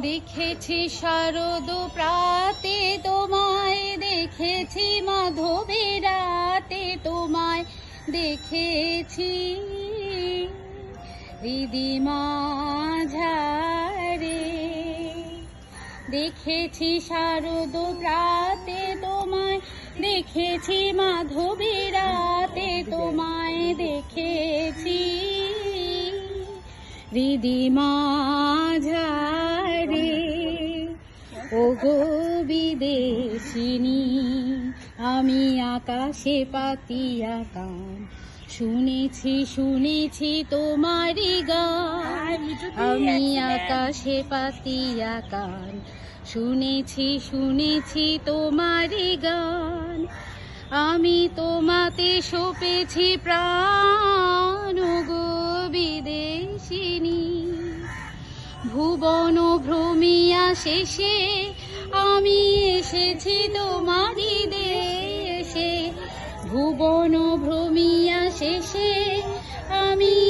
দেখেছি শারদ প্রাতে তোমায়, দেখেছি মাধবী রাতে তোমায়, দেখেছি দিদিমা ঝারে দেখেছি শারদ প্রাতে তোমায়, দেখেছি মাধবী রাতে তোমায়, দেখেছি দিদিমা ঝারে ও গো বিদেশিনী আমি আকাশে পাতিয়া গান শুনেছি শুনেছি তোমারই গান। আমি আকাশে পাতিয়া গান শুনেছি শুনেছি তোমারই গান। আমি তোমাতে সপেছি প্রাণ। গো বিদেশিনী ভুবন ভ্রমিয়া শেষে আমি এসেছি তোমারি দেশে। ভুবন ভ্রমিয়া শেষে আমি